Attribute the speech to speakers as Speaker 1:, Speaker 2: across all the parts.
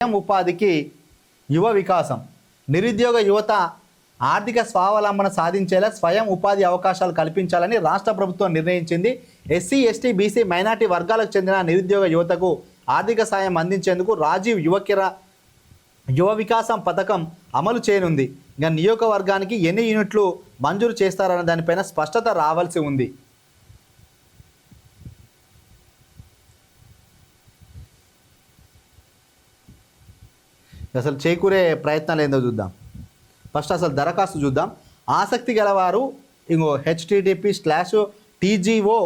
Speaker 1: స్వయం ఉపాధికి యువ వికాసం నిరుద్యోగ యువత ఆర్థిక స్వావలంబన సాధించేలా స్వయం ఉపాధి అవకాశాలు కల్పించాలని రాష్ట్ర ప్రభుత్వం నిర్ణయించింది. ఎస్సీ ఎస్టీ బీసీ మైనార్టీ వర్గాలకు చెందిన నిరుద్యోగ యువతకు ఆర్థిక సాయం అందించేందుకు రాజీవ్ యువకిర యువ వికాసం పథకం అమలు చేయనుంది. ఇంకా నియోజకవర్గానికి ఎన్ని యూనిట్లు మంజూరు చేస్తారన్న దానిపైన స్పష్టత రావాల్సి ఉంది. అసలు చేకూరే ప్రయత్నాలు ఏందో చూద్దాం. ఫస్ట్ అసలు దరఖాస్తు చూద్దాం. ఆసక్తి గలవారు ఇంకో HTTP slash TGO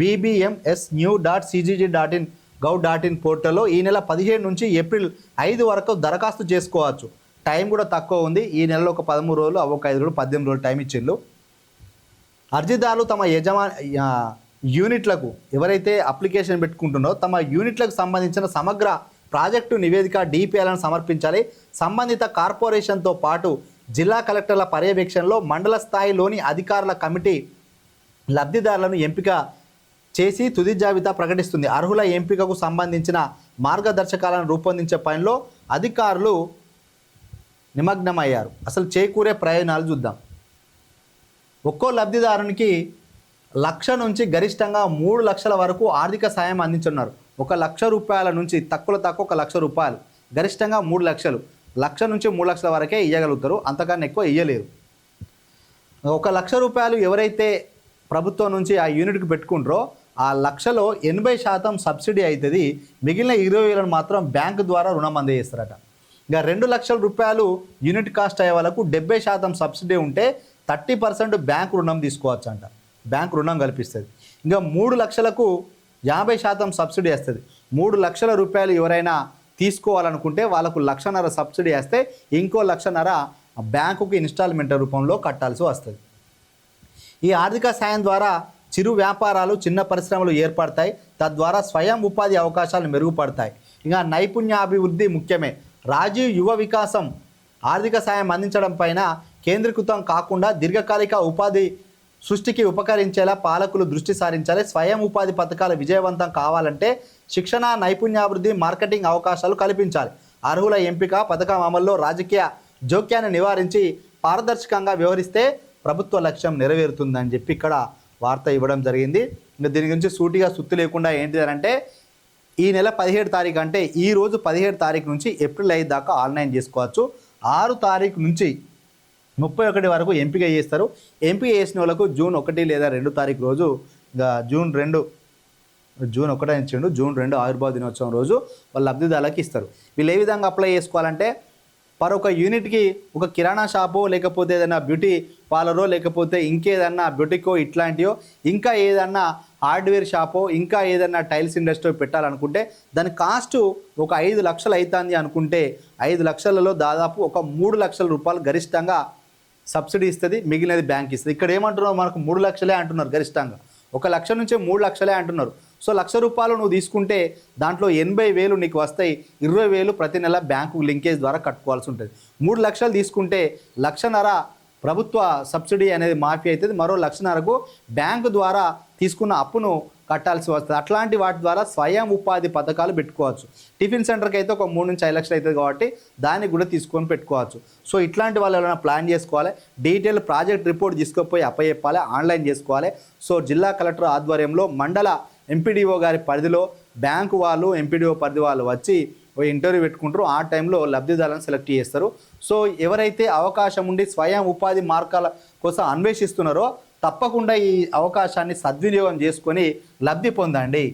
Speaker 1: BBMS new dot CGG dot in gov dot in పోర్టల్లో ఈ నెల పదిహేడు నుంచి ఏప్రిల్ ఐదు వరకు దరఖాస్తు చేసుకోవచ్చు. టైం కూడా తక్కువ ఉంది. ఈ నెలలో ఒక పదమూడు రోజులు ఒక ఐదు రోజులు పద్దెనిమిది రోజులు టైం ఇచ్చిళ్ళు. అర్జీదారులు తమ యజమా యూనిట్లకు ఎవరైతే అప్లికేషన్ పెట్టుకుంటున్నారో తమ యూనిట్లకు సంబంధించిన సమగ్ర ప్రాజెక్టు నివేదిక డిపిఎల్ను సమర్పించాలి. సంబంధిత కార్పొరేషన్తో పాటు జిల్లా కలెక్టర్ల పర్యవేక్షణలో మండల స్థాయిలోని అధికారుల కమిటీ లబ్ధిదారులను ఎంపిక చేసి తుది జాబితా ప్రకటిస్తుంది. అర్హుల ఎంపికకు సంబంధించిన మార్గదర్శకాలను రూపొందించే పనిలో అధికారులు నిమగ్నమయ్యారు. అసలు చేకూరే ప్రయోజనాలు చూద్దాం. ఒక్కో లబ్ధిదారునికి లక్ష నుంచి గరిష్టంగా మూడు లక్షల వరకు ఆర్థిక సాయం అందించున్నారు ఒక లక్ష రూపాయల నుంచి తక్కువ తక్కువ ఒక లక్ష రూపాయలు. గరిష్టంగా మూడు లక్షలు. లక్ష నుంచి మూడు లక్షల వరకే ఇవ్వగలుగుతారు అంతకన్నా ఎక్కువ ఇవ్వలేరు ఒక లక్ష రూపాయలు ఎవరైతే ప్రభుత్వం నుంచి ఆ యూనిట్కి పెట్టుకుంటారో ఆ లక్షలో ఎనభై శాతం సబ్సిడీ అవుతుంది మిగిలిన ఇరవై వేలను మాత్రం బ్యాంకు ద్వారా రుణం అందజేస్తారట. ఇంకా రెండు లక్షల రూపాయలు యూనిట్ కాస్ట్ అయ్యే వాళ్ళకు డెబ్బై శాతం సబ్సిడీ ఉంటే థర్టీ పర్సెంట్ బ్యాంక్ రుణం తీసుకోవచ్చు అంట బ్యాంక్ రుణం కల్పిస్తుంది. ఇంకా మూడు లక్షలకు యాభై శాతం సబ్సిడీ వస్తుంది. మూడు లక్షల రూపాయలు ఎవరైనా తీసుకోవాలనుకుంటే వాళ్ళకు లక్షన్నర సబ్సిడీ వేస్తే ఇంకో లక్షన్నర బ్యాంకుకి ఇన్స్టాల్మెంట్ రూపంలో కట్టాల్సి వస్తుంది. ఈ ఆర్థిక సాయం ద్వారా చిరు వ్యాపారాలు చిన్న పరిశ్రమలు ఏర్పడతాయి. తద్వారా స్వయం ఉపాధి అవకాశాలు మెరుగుపడతాయి. ఇంకా నైపుణ్యాభివృద్ధి ముఖ్యమే. రాజీవ్ యువ వికాసం ఆర్థిక సాయం అందించడం పైన కేంద్రీకృతం కాకుండా దీర్ఘకాలిక ఉపాధి సృష్టికి ఉపకరించేలా పాలకులు దృష్టి సారించాలి. స్వయం ఉపాధి పథకాలు విజయవంతం కావాలంటే శిక్షణ నైపుణ్యాభివృద్ధి మార్కెటింగ్ అవకాశాలు కల్పించాలి. అర్హుల ఎంపిక పథకం అమల్లో రాజకీయ జోక్యాన్ని నివారించి పారదర్శకంగా వ్యవహరిస్తే ప్రభుత్వ లక్ష్యం నెరవేరుతుందని చెప్పి ఇక్కడ వార్త ఇవ్వడం జరిగింది. ఇంకా దీని గురించి సూటిగా సుత్తి లేకుండా ఏంటి అని అంటే ఈ నెల పదిహేడు తారీఖు అంటే ఈ రోజు పదిహేడు తారీఖు నుంచి ఏప్రిల్ ఐదు దాకా ఆన్లైన్ చేసుకోవచ్చు. ఆరు తారీఖు నుంచి ముప్పై ఒకటి వరకు ఎంపిక చేస్తారు. ఎంపిక చేసిన వాళ్ళకు జూన్ ఒకటి లేదా రెండు తారీఖు రోజు ఇంకా జూన్ రెండు జూన్ ఒకటే ఇచ్చిండు జూన్ రెండు ఆవిర్భావ దినోత్సవం రోజు వాళ్ళ లబ్ధిదారులకు ఇస్తారు. వీళ్ళు ఏ విధంగా అప్లై చేసుకోవాలంటే పర్ ఒక యూనిట్కి ఒక కిరాణా షాపు లేకపోతే ఏదైనా బ్యూటీ పార్లరో లేకపోతే ఇంకేదన్నా బ్యూటికో ఇట్లాంటివో ఇంకా ఏదన్నా హార్డ్వేర్ షాపో ఇంకా ఏదన్నా టైల్స్ ఇండస్ట్రీ పెట్టాలనుకుంటే దాని కాస్ట్ ఒక ఐదు లక్షలు అవుతుంది అనుకుంటే ఐదు లక్షలలో దాదాపు ఒక మూడు లక్షల రూపాయలు గరిష్టంగా సబ్సిడీ ఇస్తుంది మిగిలినది బ్యాంక్ ఇస్తుంది. ఇక్కడ ఏమంటున్నారు మనకు మూడు లక్షలే అంటున్నారు గరిష్టంగా. ఒక లక్ష నుంచే మూడు లక్షలే అంటున్నారు. సో లక్ష రూపాయలు నువ్వు తీసుకుంటే దాంట్లో ఎనభై వేలు నీకు వస్తాయి. ఇరవై వేలు ప్రతి నెల బ్యాంకు లింకేజ్ ద్వారా కట్టుకోవాల్సి ఉంటుంది. మూడు లక్షలు తీసుకుంటే లక్షన్నర ప్రభుత్వ సబ్సిడీ అనేది మాఫీ అవుతుంది. మరో లక్షన్నరకు బ్యాంకు ద్వారా తీసుకున్న అప్పును కట్టాల్సి వస్తుంది. అట్లాంటి వాటి ద్వారా స్వయం ఉపాధి పథకాలు పెట్టుకోవచ్చు. టిఫిన్ సెంటర్కి అయితే ఒక మూడు నుంచి ఐదు లక్షలు అవుతుంది కాబట్టి దానికి కూడా తీసుకొని పెట్టుకోవచ్చు. సో ఇట్లాంటి వాళ్ళు ఏమైనా ప్లాన్ చేసుకోవాలి. డీటెయిల్ ప్రాజెక్ట్ రిపోర్ట్ తీసుకుపోయి అప్పచెప్పాలి. ఆన్లైన్ చేసుకోవాలి. సో జిల్లా కలెక్టర్ ఆధ్వర్యంలో మండల ఎంపీడీఓ గారి పరిధిలో బ్యాంకు వాళ్ళు ఎంపీడీఓ పరిధి వాళ్ళు వచ్చి ఓ ఇంటర్వ్యూ పెట్టుకుంటారు. ఆ టైంలో లబ్ధిదారులను సెలెక్ట్ చేస్తారు. సో ఎవరైతే అవకాశం ఉండి స్వయం ఉపాధి మార్గాల కోసం అన్వేషిస్తున్నారో తప్పకుండా ఈ అవకాశాన్ని సద్వినియోగం చేసుకొని లబ్ధి పొందండి.